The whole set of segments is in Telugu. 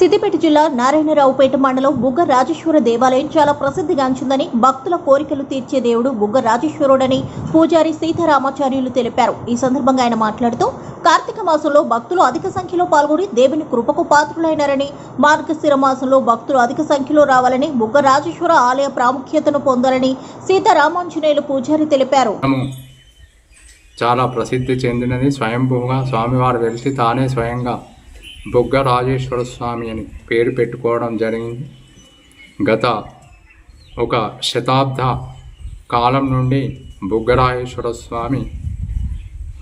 సిద్దిపేట జిల్లా నారాయణరావుపేట మండలం బుగ్గ రాజేశ్వర దేవాలయం చాలా ప్రసిద్ధిగాంచిందని భక్తుల కోరికలు తీర్చే దేవుడు బుగ్గ రాజేశ్వరుడని పూజారి సీతారామాచార్యులు తెలిపారు. ఈ సందర్భంగా ఆయన మాట్లాడుతూ కార్తీక మాసంలో భక్తులు అధిక సంఖ్యలో పాల్గొని దేవుని కృపకు పాత్రులైనారని మార్గశిర మాసంలో భక్తులు అధిక సంఖ్యలో రావాలని బుగ్గ రాజేశ్వర ఆలయ ప్రాముఖ్యతను పొందాలని సీతారామాంజనేయులు పూజారి తెలిపారు. చాలా ప్రసిద్ధి చెందినది స్వయంభూగా స్వామివారు వెలిసి తానే స్వయంగా బొగ్గ రాజేశ్వర స్వామి అని పేరు పెట్టుకోవడం జరిగింది. గత ఒక శతాబ్ద కాలం నుండి బుగ్గరాజేశ్వర స్వామి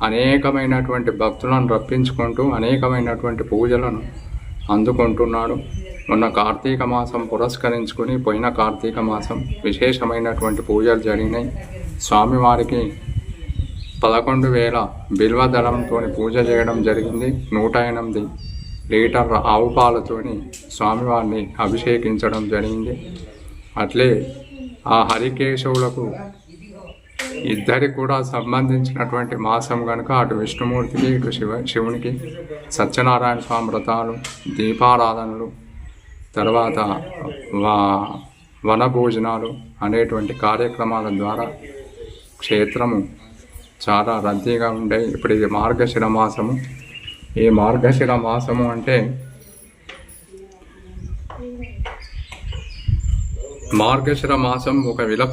అనేకమైనటువంటి భక్తులను రప్పించుకుంటూ అనేకమైనటువంటి పూజలను అందుకుంటున్నాడు. మొన్న కార్తీక మాసం పురస్కరించుకుని పోయిన కార్తీక మాసం విశేషమైనటువంటి పూజలు జరిగినాయి. స్వామివారికి పదకొండు వేల బిల్వదళంతో పూజ చేయడం జరిగింది. నూట ఎనిమిది లీటర్ ఆవు పాలతోని స్వామివారిని అభిషేకించడం జరిగింది. అట్లే ఆ హరికేశవులకు ఇద్దరికి కూడా సంబంధించినటువంటి మాసం కనుక అటు విష్ణుమూర్తికి ఇటు శివ శివునికి సత్యనారాయణ స్వామి వ్రతాలు దీపారాధనలు తర్వాత వా వన భోజనాలు అనేటువంటి కార్యక్రమాల ద్వారా క్షేత్రము చాలా రద్దీగా ఉండే ఇప్పుడు ఇది మార్గశిర మాసము. ఈ మార్గశిర మాసము అంటే మార్గశిర మాసం ఒక విలక్ష